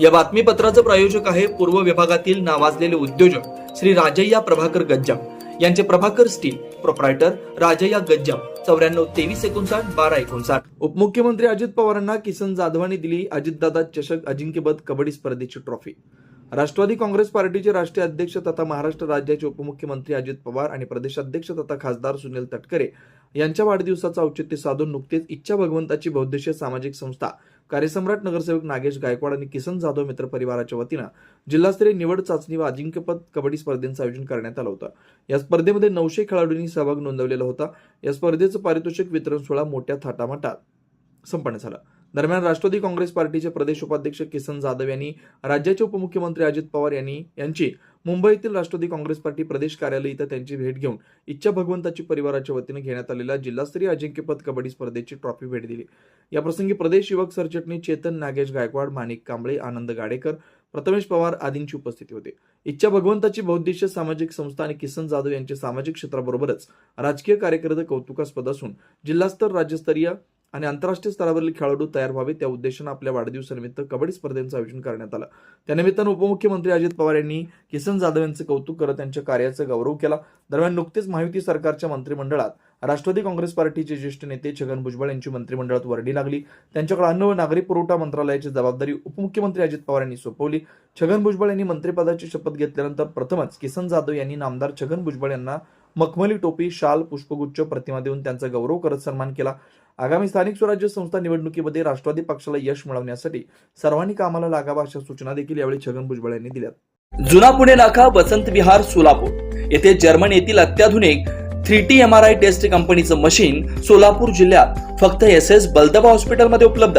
या बातमीपत्राचं प्रायोजक आहे पूर्व विभागातील नावाजलेले उद्योजक श्री राजय्या प्रभाकर गज्जाम. यांचे प्रभाकर स्टील प्रोप्रायटर राजय्या गज्जाम. चौऱ्याण्णव तेवीस एकोणसाठ बारा एकोणसाठ. उपमुख्यमंत्री अजित पवारांना किसन जाधवांनी दिली अजितदादा चषक अजिंक्यपद कबड्डी स्पर्धेची ट्रॉफी. राष्ट्रवादी काँग्रेस पार्टीचे राष्ट्रीय अध्यक्ष तथा महाराष्ट्र राज्याचे उपमुख्यमंत्री अजित पवार आणि प्रदेशाध्यक्ष तथा खासदार सुनील तटकरे यांच्या वाढदिवसाचं औचित्य साधून नुकतेच इच्छा भगवंताची बौद्धिशीय सामाजिक संस्था कार्यसम्राट नगरसेवक नागेश गायकवाड आणि किसन जाधव मित्र परिवाराच्या वतीनं जिल्हास्तरीय निवड चाचणी व अजिंक्यपद कबड्डी स्पर्धेचं आयोजन करण्यात आलं होतं. या स्पर्धेमध्ये नऊशे खेळाडूंनी सहभाग नोंदवलेला होता. या स्पर्धेचं पारितोषिक वितरण सोहळा मोठ्या थाटामाटात संपन्न झाला. दरम्यान राष्ट्रवादी काँग्रेस पार्टीचे प्रदेश उपाध्यक्ष किसन जाधव यांनी राज्याचे उपमुख्यमंत्री अजित पवार यांनी यांची मुंबईतील राष्ट्रवादी काँग्रेस पार्टी प्रदेश कार्यालय इथं त्यांची भेट घेऊन इच्छा भगवंताची परिवाराच्या वतीने घेण्यात आलेल्या जिल्हास्तरीय अजिंक्यपद कबड्डी स्पर्धेची ट्रॉफी भेट दिली. याप्रसंगी प्रदेश युवक सरचिटणीस चेतन नागेश गायकवाड माणिक कांबळे आनंद गाडेकर प्रथमेश पवार आदींची उपस्थिती होती. इच्छा भगवंताची बौद्धिष्य सामाजिक संस्था आणि किसन जाधव यांचे सामाजिक क्षेत्राबरोबरच राजकीय कार्यकर्ते कौतुकास्पद असून जिल्हास्तर राज्यस्तरीय आणि आंतरराष्ट्रीय स्तरावरील खेळाडू तयार व्हावे त्या उद्देशानं आपल्या वाढदिवसानिमित्त कबड्डी स्पर्धेचं आयोजन करण्यात आलं. त्यानिमित्तानं उपमुख्यमंत्री अजित पवार यांनी किसन जाधव यांचं कौतुक करत त्यांच्या कार्याचा गौरव केला. दरम्यान नुकतेच महायुती सरकारच्या मंत्रिमंडळात राष्ट्रवादी काँग्रेस पार्टीचे ज्येष्ठ नेते छगन भुजबळ यांची मंत्रिमंडळात वर्णी लागली. त्यांच्याकडे अन्न व नागरी पुरवठा मंत्रालयाची जबाबदारी उपमुख्यमंत्री अजित पवार यांनी सोपवली. छगन भुजबळ यांनी मंत्रिपदाची शपथ घेतल्यानंतर प्रथमच किसन जाधव यांनी नामदार छगन भुजबळ यांना मखमली टोपी शाल पुष्पगुच्छ प्रतिमा देऊन त्यांचा गौरव करत सन्मान केला. आगामी स्थानिक स्वराज्य संस्था निवडणुकीमध्ये राष्ट्रवादी पक्षाला यश मिळवण्यासाठी सर्वांनी कामाला लागावा अशा सूचना देखील यावेळी छगन भुजबळ यांनी दिल्या जुना पुणे नाका वसंत विहार सोलापूर. येथे जर्मन येथील अत्याधुनिक three T M R I test कंपनीचं मशीन सोलापूर जिल्ह्यात फक्त एस एस बलदबा हॉस्पिटलमध्ये उपलब्ध.